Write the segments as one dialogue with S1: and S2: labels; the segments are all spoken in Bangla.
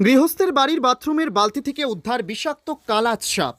S1: গৃহস্থের বাড়ির বাথরুমের বালতি থেকে উদ্ধার বিষাক্ত কালাজ সাপ।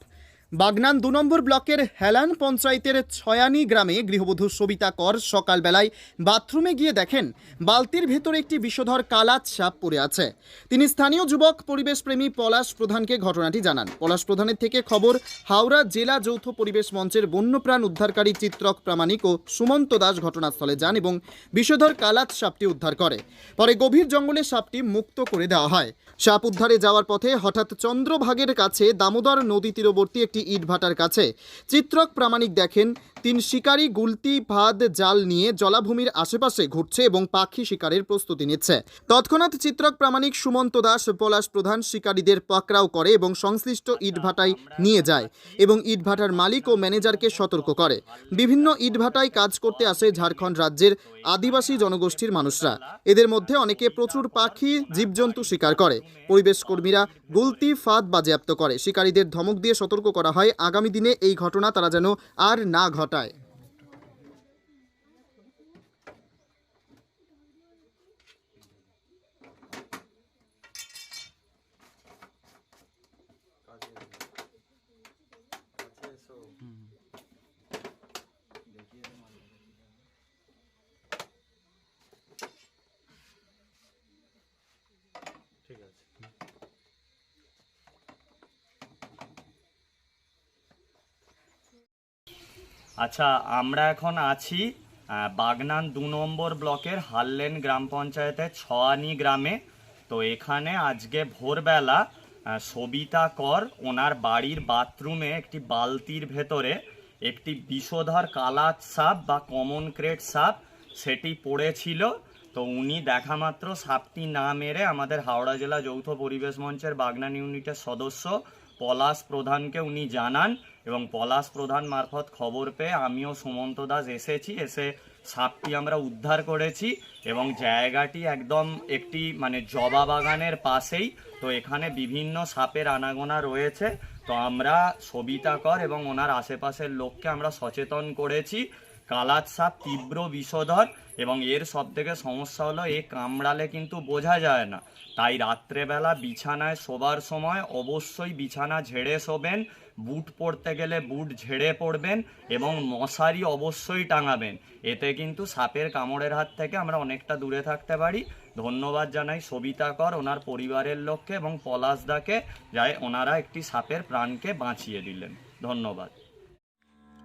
S1: বাগনান দু নম্বর ব্লকের হেলান পঞ্চায়েতের ছয়ানি গ্রামে গৃহবধূ সবিতা কর সকালবেলায় বাথরুমে গিয়ে দেখেন বালতির ভেতরে একটি বিষধর কালাজ সাপ পড়ে আছে। তিনি স্থানীয় যুবক পরিবেশপ্রেমী পলাশ প্রধানকে ঘটনাটি জানান। পলাশ প্রধানের থেকে খবর, হাওড়া জেলা যৌথ পরিবেশ মঞ্চের বন্যপ্রাণ উদ্ধারকারী চিত্রক প্রামাণিক ও সুমন্ত দাস ঘটনাস্থলে যান এবং বিষধর কালাজ সাপটি উদ্ধার করে। পরে গভীর জঙ্গলে সাপটি মুক্ত করে দেওয়া হয়। সাপ উদ্ধারে যাওয়ার পথে হঠাৎ চন্দ্রভাগের কাছে দামোদর নদী তীরবর্তী একটি ইটভাটার কাছে। চিত্রক প্রামাণিক দেখেন, তিন শিকারী গুলতি ভাদ জাল নিয়ে জলাভূমির আশেপাশে ঘুরছে এবং পাখি শিকারের প্রস্তুতি নিচ্ছে। তৎক্ষণাৎ চিত্রক প্রামাণিক সুমন্ত দাস, পলাশ প্রধান শিকারীদের পাকড়াও করে এবং সংশ্লিষ্ট ইটভাটায় নিয়ে যায় এবং ইটভাটার মালিক ও ম্যানেজারকে সতর্ক করে। বিভিন্ন ইটভাটায় কাজ করতে আসে ঝাড়খণ্ড রাজ্যের আদিবাসী জনগোষ্ঠীর মানুষরা। এদের মধ্যে অনেকে প্রচুর পাখি, জীবজন্তু শিকার করে। পরিবেশ কর্মীরা গুলতি, ফাঁদ বাজেয়াপ্ত করে। শিকারীদের ধমক দিয়ে সতর্ক করা হয় আগামী দিনে এই ঘটনা তারা যেন আর না ঘটায়।
S2: ঠিক আছে। আচ্ছা আমরা এখন আছি বাগনান দু নম্বর ব্লকের হাল্লেন গ্রাম পঞ্চায়েতের ছয়ানি গ্রামে। তো এখানে আজকে ভোরবেলা সবিতা কর ওনার বাড়ির বাথরুমে একটি বালতির ভেতরে একটি বিষধর কালাত সাপ বা কমন ক্রেট সাপ সেটি পড়েছিল। তো উনি দেখা মাত্র সাপটি না মেরে আমাদের হাওড়া জেলা যৌথ পরিবেশ মঞ্চের বাগনান ইউনিটের সদস্য পলাশ প্রধানকে উনি জানান এবং পলাশ প্রধান মারফত খবর পেয়ে আমিও সুমন্ত দাস এসেছি, এসে সাপটি আমরা উদ্ধার করেছি এবং জায়গাটি একদম একটি মানে জবা বাগানের পাশেই। তো এখানে বিভিন্ন সাপের আনাগোনা রয়েছে। তো আমরা সবিতা কর এবং ওনার আশেপাশের লোককে আমরা সচেতন করেছি কালাত সাপ তীব্র বিষধর এবং এর সব থেকে সমস্যা হলো এ কামড়ালে কিন্তু বোঝা যায় না। তাই রাত্রেবেলা বিছানায় শোবার সময় অবশ্যই বিছানা ঝেড়ে শোবেন, বুট পরতে গেলে বুট ঝেড়ে পড়বেন এবং মশারি অবশ্যই টাঙাবেন। এতে কিন্তু সাপের কামড়ের হাত থেকে আমরা অনেকটা দূরে থাকতে পারি। ধন্যবাদ জানাই সবিতা কর, ওনার পরিবারের লোককে এবং পলাশদাকে যায় ওনারা একটি সাপের প্রাণকে বাঁচিয়ে দিলেন। ধন্যবাদ।